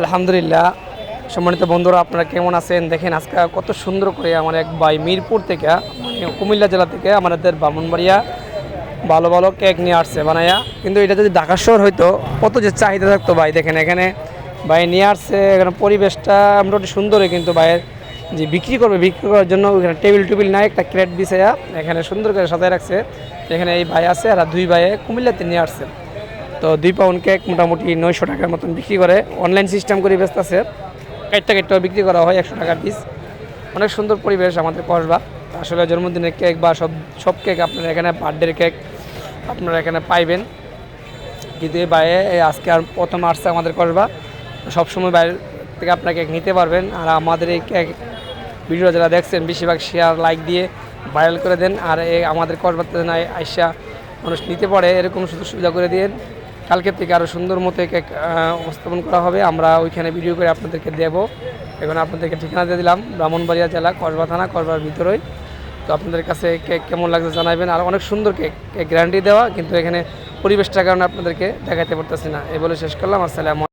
আলহামদুলিল্লাহ। সম্মানিত বন্ধুরা, আপনারা কেমন আছেন? দেখেন, আজকে কত সুন্দর করে আমার এক ভাই মিরপুর থেকে মানে কুমিল্লা জেলা থেকে আমাদের ব্রাহ্মণবাড়িয়া ভালো ভালো কেক নিয়ে আসছে বানাইয়া কিন্তু এটা যদি ঢাকা শহর হইতো, কত যে চাহিদা থাকতো ভাই। দেখেন, এখানে ভাই নিয়ে আসছে, এখানে পরিবেশটা মোটামুটি সুন্দরই কিন্তু ভাইয়ের যে বিক্রি করবে, বিক্রি করার জন্য ওখানে টেবিল টেবিল নাই, একটা ক্রেট বিছাইয়া এখানে সুন্দর করে সাজায় রাখছে। এখানে এই ভাই আছে আর দুই ভাইয়ে কুমিল্লাতে নিয়ে আসছে। তো দুই পাউন্ড কেক মোটামুটি নয়শো টাকার মতন বিক্রি করে। অনলাইন সিস্টেম করে ব্যস্ত আছে। কাইটটা কাইটটাও বিক্রি করা হয় একশো টাকার পিস অনেক সুন্দর পরিবেশ আমাদের কসবা। আসলে জন্মদিনের কেক বা সব সব কেক আপনারা এখানে বার্থডের কেক আপনারা এখানে পাইবেন। কিন্তু এই বাইরে আজকে আর প্রথম আসছে আমাদের কসবা। সবসময় বাইরে থেকে আপনারা কেক নিতে পারবেন। আর আমাদের এই কেক ভিডিও যারা দেখছেন, বেশিরভাগ শেয়ার লাইক দিয়ে ভাইরাল করে দেন। আর এই আমাদের কসবাতে আইসা মানুষ নিতে পারে, এরকম সুযোগ সুবিধা করে দিন কালকের থেকে আরও সুন্দর মতো কেক উপস্থাপন করা হবে। আমরা ওইখানে ভিডিও করে আপনাদেরকে দেব। এখন আপনাদেরকে ঠিকানা দিয়ে দিলাম, ব্রাহ্মণবাড়িয়া জেলা, কসবা থানা, কসবার ভিতরেই। তো আপনাদের কাছে কেক কেমন লাগছে জানাবেন আর অনেক সুন্দর কেক কেক গ্যারান্টি দেওয়া, কিন্তু এখানে পরিবেশটার কারণে আপনাদেরকে দেখাতে পারতেছি না। এ বলে শেষ করলাম। আসসালামু